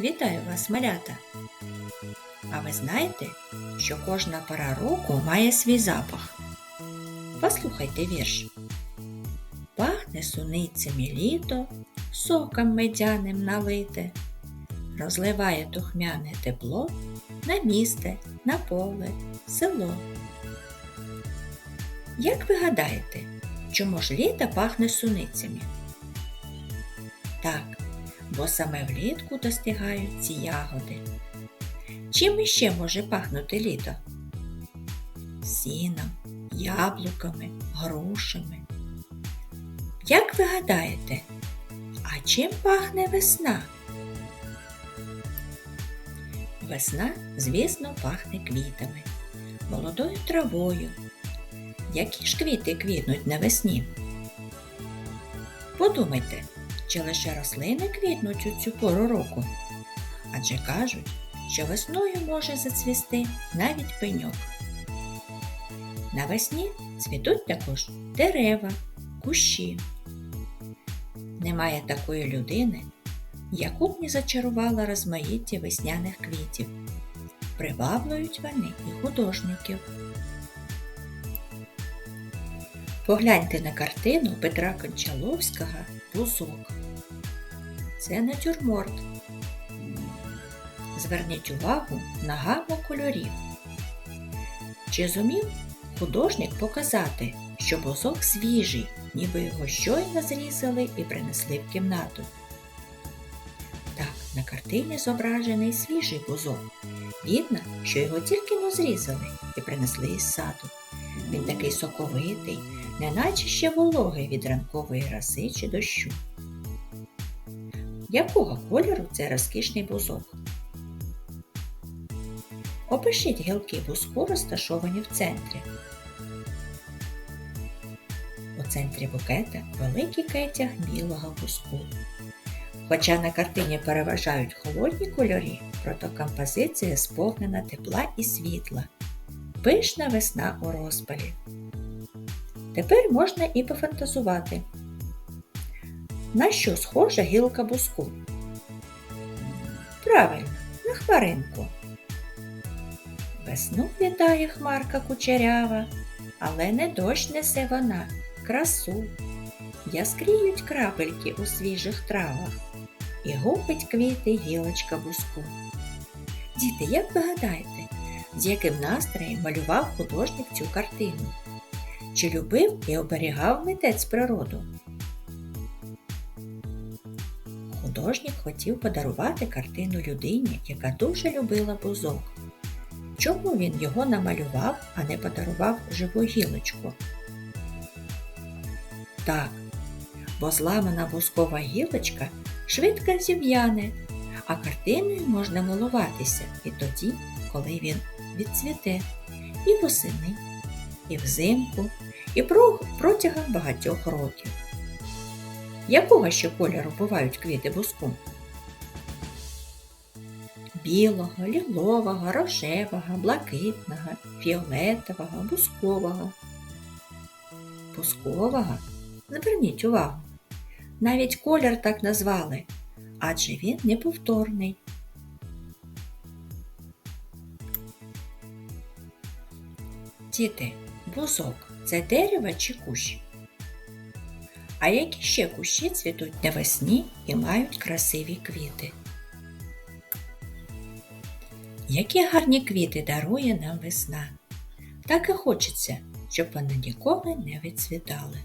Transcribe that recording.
Вітаю вас, малята! А ви знаєте, що кожна пора року має свій запах? Послухайте вірш. Пахне суницями літо, соком медяним налите, розливає тухмяне тепло на місте, на поле, село. Як ви гадаєте, чому ж літо пахне суницями? Так, бо саме влітку достигають ці ягоди. Чим іще може пахнути літо? Сіном, яблуками, грушами. Як ви гадаєте, а чим пахне весна? Весна, звісно, пахне квітами, молодою травою. Які ж квіти квітнуть навесні? Подумайте, чи лише рослини квітнуть у цю пору року? Адже кажуть, що весною може зацвісти навіть пеньок. Навесні цвітуть також дерева, кущі. Немає такої людини, яку б не зачарувала розмаїття весняних квітів. Приваблюють вони і художників. Погляньте на картину Петра Кончаловського Бузок. Це натюрморт. Зверніть увагу на гамму кольорів. Чи зумів художник показати, що бузок свіжий, ніби його щойно зрізали і принесли в кімнату? Так, на картині зображений свіжий бузок. Видно, що його тільки но зрізали і принесли із саду. Він такий соковитий, неначе ще вологий від ранкової роси чи дощу. Якого кольору цей розкішний бузок? Опишіть гілки бузку, розташовані в центрі. У центрі букета великий кетяг білого бузку. Хоча на картині переважають холодні кольори, проте композиція сповнена тепла і світла. Пишна весна у розпалі. Тепер можна і пофантазувати. На що схожа гілка буску? Правильно, на хмаринку. Весну вітає хмарка кучерява, але не дощ несе вона, красу. Яскріють крапельки у свіжих травах і гупить квіти гілочка буску. Діти, як ви гадаєте, з яким настроєм малював художник цю картину? Чи любив і оберігав митець природу? Художник хотів подарувати картину людині, яка дуже любила бузок. Чому він його намалював, а не подарував живу гілочку? Так, бо зламана бузкова гілочка швидко зів'яне, а картиною можна милуватися і тоді, коли він відцвіте, і восени, і взимку, і про- протягом багатьох років. Якого ще кольору бувають квіти буску? Білого, лілового, рожевого, блакитного, фіолетового, бускового. Бускового? Зверніть увагу. Навіть колір так назвали, адже він неповторний. Діти, бузок це дерево чи кущ? А які ще кущі цвітуть навесні і мають красиві квіти? Які гарні квіти дарує нам весна. Так і хочеться, щоб вони ніколи не відцвітали.